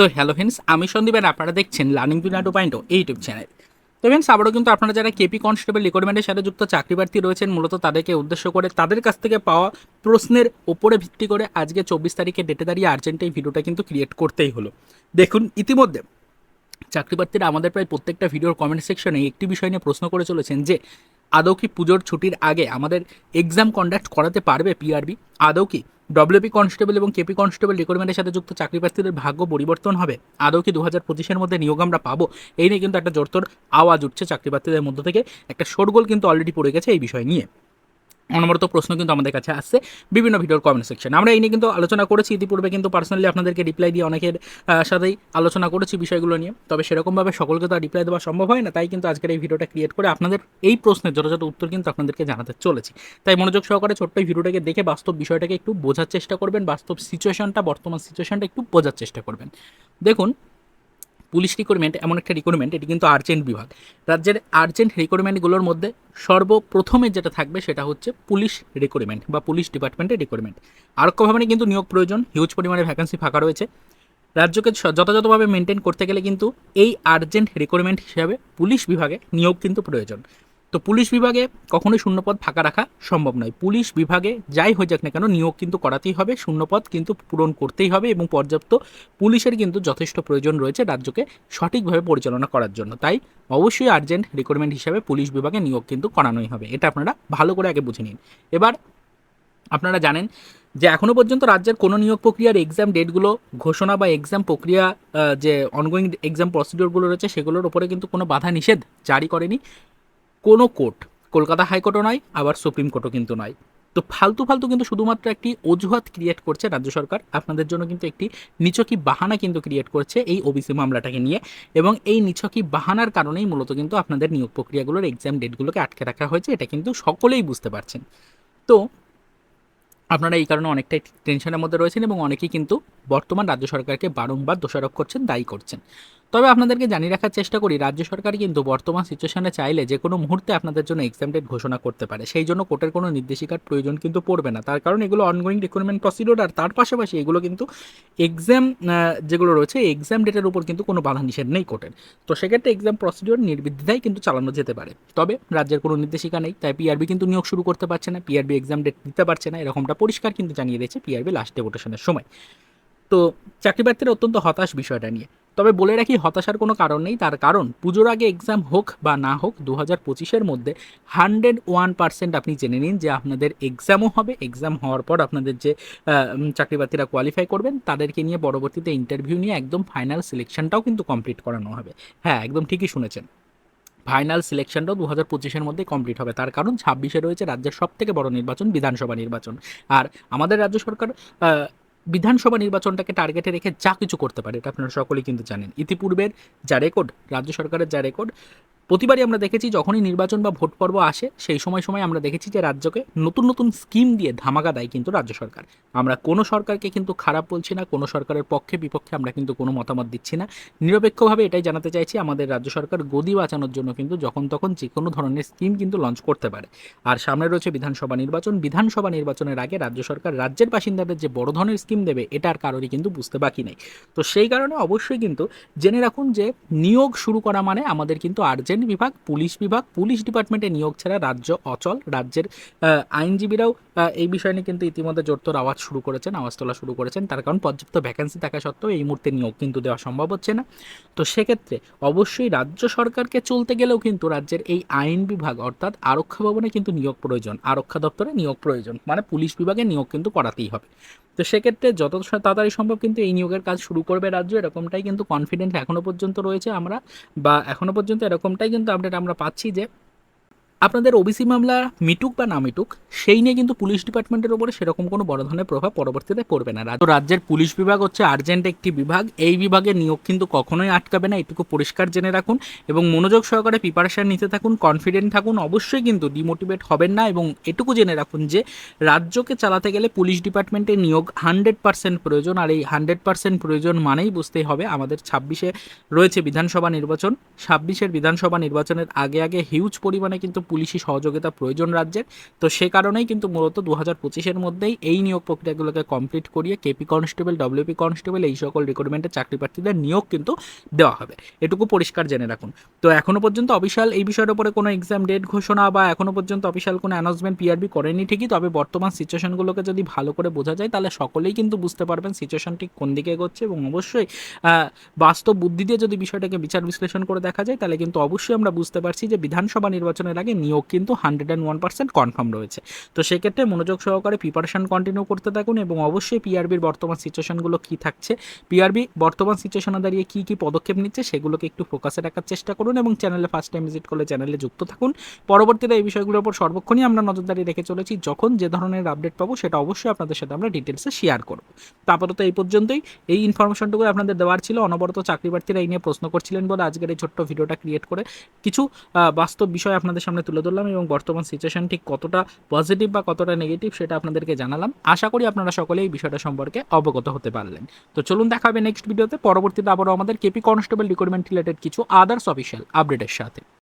তো hello friends আমি Sandeep and আপনারা দেখছেন লার্নিং টু পয়েন্ট এই ইউটিউব চ্যানেল তো ফ্রেন্ডস আবারও কিন্তু আপনারা যারা কেপি কনস্টেবল রিক্রুটমেন্টের সাথে যুক্ত চাকরি প্রার্থী রয়েছেন, মূলত তাদেরকে উদ্দেশ্য করে তাদের কাছ থেকে পাওয়া প্রশ্নের ওপরে ভিত্তি করে আজকে চব্বিশ তারিখে ডেটে দাঁড়িয়ে আর্জেন্ট এই ভিডিওটা কিন্তু ক্রিয়েট করতেই হলো। দেখুন, ইতিমধ্যে চাকরি প্রার্থীরা আমাদের প্রায় প্রত্যেকটা ভিডিওর কমেন্ট সেকশনে একটি বিষয় নিয়ে প্রশ্ন করে চলেছেন যে, আদৌ কি পুজোর ছুটির আগে আমাদের এক্সাম কন্ডাক্ট করাতে পারবে পিআরবি আদৌ কি ডব্লিউপি কনস্টেবল এবং কেপি কনস্টেবল রিক্রুটমেন্টের সাথে যুক্ত চাকরি প্রার্থীদের ভাগ্য পরিবর্তন হবে। আদৌ কি দু হাজার পঁচিশের মধ্যে নিয়োগ আমরা পাবো? এই নিয়ে কিন্তু একটা জোরতোর আওয়াজ উঠছে চাকরি প্রার্থীদের মধ্য থেকে। একটা শোরগোল কিন্তু অলরেডি পড়ে গেছে এই বিষয় নিয়ে। অনবরত প্রশ্ন কিন্তু আমাদের কাছে আসছে বিভিন্ন ভিডিওর কমেন্ট সেকশন আমরা এই নিয়ে কিন্তু আলোচনা করেছি, ইতিপূর্বে কিন্তু পার্সোনালি আপনাদেরকে রিপ্লাই দিয়ে অনেকের সাথেই আলোচনা করেছি বিষয়গুলো নিয়ে। তবে সেরকমভাবে সকলকে তো রিপ্লাই দেওয়া সম্ভব হয় না, তাই কিন্তু আজকের এই ভিডিওটা ক্রিয়েট করে আপনাদের এই প্রশ্নের যথাযথ উত্তর কিন্তু আপনাদেরকে জানাতে চলেছি। তাই মনোযোগ সহকারে ছোট্ট এই ভিডিওটাকে দেখে বাস্তব বিষয়টাকে একটু বোঝার চেষ্টা করবেন, বাস্তব সিচুয়েশনটা বর্তমান সিচুয়েশনটা একটু বোঝার চেষ্টা করবেন। দেখুন পুলিশ রিক্রুটমেন্ট এমন একটা রিক্রুটমেন্ট এটি কিন্তু আর্জেন্ট বিভাগ। রাজ্যের আর্জেন্ট রিক্রুটমেন্টগুলোর মধ্যে সর্বপ্রথমে যেটা থাকবে সেটা হচ্ছে পুলিশ রিক্রুটমেন্ট বা পুলিশ ডিপার্টমেন্টের রিক্রুটমেন্ট আরক্ষ ভবনে কিন্তু নিয়োগ প্রয়োজন হিউজ পরিমাণে ভ্যাকান্সি ফাঁকা রয়েছে। রাজ্যকে যথাযথভাবে মেনটেন করতে গেলে কিন্তু এই আর্জেন্ট রিক্রুটমেন্ট হিসাবে পুলিশ বিভাগে নিয়োগ কিন্তু প্রয়োজন। তো পুলিশ বিভাগে কখনোই শূন্যপদ ফাঁকা রাখা সম্ভব নয়। পুলিশ বিভাগে যাই হয়ে যাক না কেন নিয়োগ কিন্তু করাতেই হবে, শূন্যপদ কিন্তু পূরণ করতেই হবে এবং পর্যাপ্ত পুলিশের কিন্তু যথেষ্ট প্রয়োজন রয়েছে রাজ্যকে সঠিকভাবে পরিচালনা করার জন্য। তাই অবশ্যই আর্জেন্ট রিক্রুটমেন্ট হিসাবে পুলিশ বিভাগে নিয়োগ কিন্তু করানোই হবে। এটা আপনারা ভালো করে আগে বুঝে নিন। এবার আপনারা জানেন যে এখনও পর্যন্ত রাজ্যের কোনো নিয়োগ প্রক্রিয়ার এক্সাম ডেটগুলো, ঘোষণা বা এক্সাম প্রক্রিয়া যে অনগোয়িং এক্সাম প্রসিডিওরগুলো রয়েছে সেগুলোর ওপরে কিন্তু কোনো বাধা নিষেধ জারি করেনি। কোনো কোর্ট, কলকাতা হাইকোর্টও নয়, আবার সুপ্রিম কোর্টও কিন্তু নয়। তো ফালতু ফালতু কিন্তু শুধুমাত্র একটি অজুহাত ক্রিয়েট করছে রাজ্য সরকার, আপনাদের জন্য কিন্তু একটি নিচকি বাহানা কিন্তু ক্রিয়েট করছে এই ওবিসি মামলাটাকে নিয়ে। এবং এই নিছকি বাহানার কারণেই মূলত কিন্তু আপনাদের নিয়োগ প্রক্রিয়াগুলোর এক্সাম ডেটগুলোকে আটকে রাখা হয়েছে, এটা কিন্তু সকলেই বুঝতে পারছেন। তো আপনারা এই কারণে অনেকটাই টেনশনের মধ্যে রয়েছেন এবং অনেকেই কিন্তু বর্তমান রাজ্য সরকারকে বারংবার দোষারোপ করছেন, দায়ী করছেন। তবে আপনাদেরকে জানিয়ে রাখার চেষ্টা করি, রাজ্য সরকার কিন্তু বর্তমান সিচুয়েশনে চাইলে যে কোনো মুহূর্তে আপনাদের জন্য এক্সাম ডেট ঘোষণা করতে পারে। সেই জন্য কোর্টের কোনো নির্দেশিকার প্রয়োজন কিন্তু পড়বে না। তার কারণ এগুলো অনগোয়িং রিক্রুটমেন্ট প্রসিডিওর আর তার পাশাপাশি এগুলো কিন্তু এক্সাম যেগুলো রয়েছে এক্সাম ডেটের উপর কিন্তু কোনো বাধা নিষেধ নেই কোর্টের। তো সেক্ষেত্রে এক্সাম প্রসিডিওর নির্বিদ্ধায় কিন্তু চালানো যেতে পারে। তবে রাজ্যের কোনো নির্দেশিকা নেই, তাই পিআরবি কিন্তু নিয়োগ শুরু করতে পারছে না। পিআরবি এক্সাম ডেট দিতে পারছে না। এরকমটা পরিষ্কার কিন্তু জানিয়ে দিয়েছে পিআরবি লাস্ট ডেভোটেশনের সময়। তো চাকরি প্রার্থীরা অত্যন্ত হতাশ বিষয়টা নিয়ে। তবে বলে রাখি, হতাশার কোনো কারণ নেই। তার কারণ, পুজোর আগে এক্সাম হোক বা না হোক দু হাজার পঁচিশের মধ্যে হান্ড্রেড ওয়ান পার্সেন্ট আপনি জেনে নিন যে আপনাদের এক্সামও হবে। এক্সাম হওয়ার পর আপনাদের যে চাকরি প্রার্থীরা কোয়ালিফাই করবেন, তাদেরকে নিয়ে পরবর্তীতে ইন্টারভিউ নিয়ে একদম ফাইনাল সিলেকশনটাও কিন্তু কমপ্লিট করানো হবে। হ্যাঁ একদম ঠিকই শুনেছেন। ফাইনাল সিলেকশনটাও দু হাজার পঁচিশের মধ্যে কমপ্লিট হবে। তার কারণ, ছাব্বিশে রয়েছে রাজ্যের সব থেকে বড় নির্বাচন, বিধানসভা নির্বাচন। আর আমাদের রাজ্য সরকার বিধানসভা নির্বাচনটাকে টার্গেটে রেখে যা কিছু করতে পারে, এটা আপনারা সকলেই কিন্তু জানেন। ইতিপূর্বের যা রেকর্ড রাজ্য সরকারের যা রেকর্ড প্রতিবারই আমরা দেখেছি যখনই নির্বাচন বা ভোট পর্ব আসে, সেই সময় সময় আমরা দেখেছি যে রাজ্যকে নতুন নতুন স্কিম দিয়ে ধামাকা দেয় কিন্তু রাজ্য সরকার। আমরা কোনো সরকারকে কিন্তু খারাপ বলছি না, কোনো সরকারের পক্ষে বিপক্ষে আমরা কিন্তু কোনো মতামত দিচ্ছি না। নিরপেক্ষভাবে এটাই জানাতে চাইছি, আমাদের রাজ্য সরকার গদি বাঁচানোর জন্য কিন্তু যখন তখন যে কোনো ধরনের স্কিম কিন্তু লঞ্চ করতে পারে। আর সামনে রয়েছে বিধানসভা নির্বাচন, বিধানসভা নির্বাচনের আগে রাজ্য সরকার রাজ্যের বাসিন্দাদের যে বড় ধরনের স্কিম দেবে, এটা আর কারোরই কিন্তু বুঝতে বাকি নেই। তো সেই কারণে অবশ্যই কিন্তু জেনে রাখুন যে নিয়োগ শুরু করা মানে আমাদের কিন্তু আর্জেন্ট বিভাগ, পুলিশ বিভাগ, পুলিশ ডিপার্টমেন্টে নিয়োগ ছাড়া রাজ্য অচল। রাজ্যের আইনজীবীরাও এই বিষয় নিয়ে কিন্তু ইতিমধ্যে জোরতোর আওয়াজ শুরু করেছেন, আওয়াজ তোলা শুরু করেছেন। তার কারণ পর্যাপ্ত ভ্যাকেন্সি থাকা সত্ত্বেও এই মুহূর্তে নিয়োগ কিন্তু দেওয়া সম্ভব হচ্ছে না। তো সেক্ষেত্রে অবশ্যই রাজ্য সরকারকে চলতে গেলেও কিন্তু রাজ্যের এই আইন বিভাগ অর্থাৎ আরক্ষা ভবনে কিন্তু নিয়োগ প্রয়োজন, আরক্ষা দপ্তরে নিয়োগ প্রয়োজন মানে পুলিশ বিভাগে নিয়োগ কিন্তু করাতেই হবে। তো সেক্ষেত্রে যত তাড়াতাড়ি সম্ভব কিন্তু এই নিয়োগের কাজ শুরু করবে রাজ্য, এরকমটাই কিন্তু কনফিডেন্ট এখনও পর্যন্ত রয়েছে আমরা, বা এখনও পর্যন্ত এরকমটাই কিন্তু আপডেট আমরা পাচ্ছি যে আপনাদের ওবিসি মামলা মিটুক বা না মিটুক, সেই নিয়ে কিন্তু পুলিশ ডিপার্টমেন্টের উপরে সেরকম কোনো বড় ধরনের প্রভাব পরবর্তীতে পড়বে না। তো রাজ্যের পুলিশ বিভাগ হচ্ছে আর্জেন্ট একটি বিভাগ। এই বিভাগের নিয়োগ কিন্তু কখনোই আটকাবে না, এটুকু পরিষ্কার জেনে রাখুন। এবং মনোযোগ সহকারে প্রিপারেশান নিতে থাকুন কনফিডেন্ট থাকুন, অবশ্যই কিন্তু ডিমোটিভেট হবেন না। এবং এটুকু জেনে রাখুন যে, রাজ্যকে চালাতে গেলে পুলিশ ডিপার্টমেন্টের নিয়োগ হান্ড্রেড পার্সেন্ট প্রয়োজন। আর এই হান্ড্রেড পার্সেন্ট প্রয়োজন মানেই বুঝতেই হবে, আমাদের ছাব্বিশে রয়েছে বিধানসভা নির্বাচন। ছাব্বিশের বিধানসভা নির্বাচনের আগে আগে হিউজ পরিমাণে কিন্তু পুলিশি সহযোগিতা প্রয়োজন রাজ্যের। তো সে কারণেই কিন্তু মূলত দু হাজার পঁচিশের মধ্যেই এই নিয়োগ প্রক্রিয়াগুলোকে কমপ্লিট করিয়ে কেপি কনস্টেবল ডব্লিউপি কনস্টেবল এই সকল রিক্রুটমেন্টের চাকরি প্রার্থীদের নিয়োগ কিন্তু দেওয়া হবে। এটুকু পরিষ্কার জেনে রাখুন। তো এখনও পর্যন্ত অফিসিয়াল এই বিষয়ের উপরে কোনো এক্সাম ডেট ঘোষণা বা এখনও পর্যন্ত অফিসিয়াল কোনো অ্যানাউন্সমেন্ট পিআরবি করেনি ঠিকই, তবে বর্তমান সিচুয়েশনগুলোকে যদি ভালো করে বোঝা যায়, তাহলে সকলেই কিন্তু বুঝতে পারবেন সিচুয়েশন ঠিক কোন দিকে এগোচ্ছে এবং অবশ্যই বাস্তব বুদ্ধি দিয়ে যদি বিষয়টাকে বিচার বিশ্লেষণ করে দেখা যায়, তাহলে কিন্তু অবশ্যই আমরা বুঝতে পারছি যে বিধানসভা নির্বাচনের আগে নিয়োগ কিন্তু hundred and one percent confirm রয়েছে। তো সেক্ষেত্রে মনোযোগ সহকারে প্রিপারেশন কন্টিনিউ করতে থাকুন এবং অবশ্যই পিআরবির বর্তমান সিচুয়েশনগুলো কী থাকছে? পিআরবি বর্তমান সিচুয়েশনে দাঁড়িয়ে কী কী পদক্ষেপ নিচ্ছে সেগুলোকে একটু ফোকাসে রাখার চেষ্টা করুন এবং চ্যানেলে ফার্স্ট টাইম ভিজিট করলে চ্যানেলে যুক্ত থাকুন। পরবর্তীতে এই বিষয়গুলোর উপর সর্বক্ষণই আমরা নজরদারি রেখে চলেছি। যখন যে ধরনের আপডেট পাবো সেটা অবশ্যই আপনাদের সাথে আমরা ডিটেলসে শেয়ার করব। আপাতত এই পর্যন্তই। এই ইনফরমেশনটুকু আপনাদের দেওয়ার ছিল। অনবরত চাকরি প্রার্থীরা এই নিয়ে প্রশ্ন করছিলেন বলে আজকের এই ছোট্ট ভিডিওটা ক্রিয়েট করে কিছু বাস্তব বিষয় আপনাদের সামনে তুলে ধরলাম এবং বর্তমান সিচুয়েশন ঠিক কতটা পজিটিভ বা কতটা নেগেটিভ সেটা আপনাদেরকে জানালাম। আশা করি আপনারা সকলে এই বিষয়টা সম্পর্কে অবগত হতে পারলেন। তো চলুন দেখা হবে নেক্সট ভিডিওতে পরবর্তীতে আবারও আমাদের কেপি কনস্টেবল রিক্রুটমেন্ট রিলেটেড কিছু আদার্স অফিসিয়াল আপডেটের সাথে।